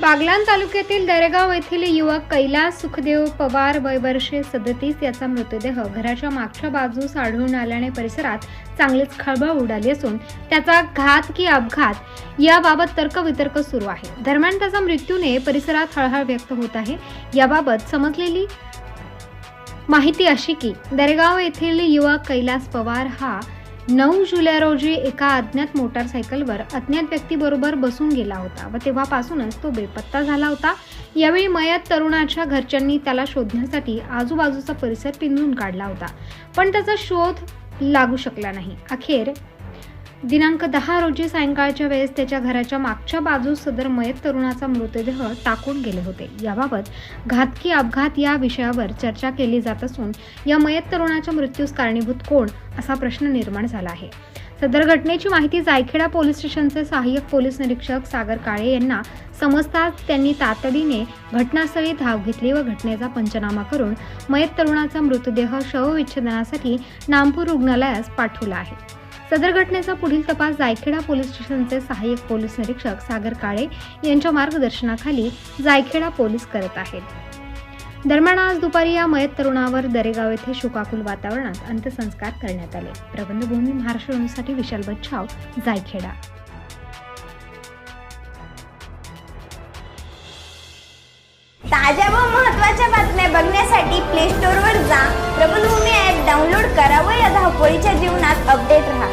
बागलान तालुक्यातील दरेगाव येथील युवक कैलास सुखदेव पवार वय वर्षे सदतीस याचा मृतदेह घराच्या मागच्या बाजूस आढळून आल्याने परिसरात चांगलीच खळबळ उडाली असून त्याचा घात की अपघात याबाबत तर्कवितर्क सुरू आहे. दरम्यान त्याचा मृत्यूने परिसरात हळहळ व्यक्त होत आहे. याबाबत समजलेली माहिती अशी की दरेगाव येथील युवक कैलास पवार हा नऊ जुलै रोजी एका अज्ञात मोटारसायकलवर अज्ञात व्यक्तीबरोबर बसून गेला होता व तेव्हापासूनच तो बेपत्ता झाला होता. यावेळी मयत तरुणाच्या घरच्यांनी त्याला शोधण्यासाठी आजूबाजूचा परिसर पिंजून काढला होता. पण त्याचा शोध लागू शकला नाही. अखेर दिनांक दहा रोजी सायंकाळच्या वेळेस त्याच्या घराच्या मागच्या बाजूस सदर मयत तरुणाचा मृतदेह टाकून गेले होते. याबाबत घातकी अपघात या विषयावर चर्चा केली जात असून या मयत तरुणाच्या मृत्यूस कारणीभूत कोण असा प्रश्न निर्माण झाला आहे. सदर घटनेची माहिती जायखेडा पोलीस स्टेशनचे सहाय्यक पोलीस निरीक्षक सागर काळे यांना समजताच त्यांनी तातडीने घटनास्थळी धाव घेतली व घटनेचा पंचनामा करून मयत तरुणाचा मृतदेह शवविच्छेदनासाठी नामपूर रुग्णालयास पाठवला आहे. सदर घटनेचा पुढील तपास जायखेडा पोलीस स्टेशनचे सहाय्यक पोलीस निरीक्षक सागर काळे यांच्या मार्गदर्शनाखाली जायखेडा पोलीस करत आहेत. दरम्यान आज दुपारी या मयत तरुणावर दरेगाव येथे शोकाकुल वातावरणात अंत्यसंस्कार करण्यात आले. प्रबंधभूमी महाराष्ट्र विशाल बच्छाव जायखेडा. ताज्या व महत्त्वाच्या बातम्या बघण्यासाठी प्ले स्टोअरवर जा. प्रबलभूमी ॲप डाउनलोड करा व या धावपळीच्या जीवनात अपडेट राहा.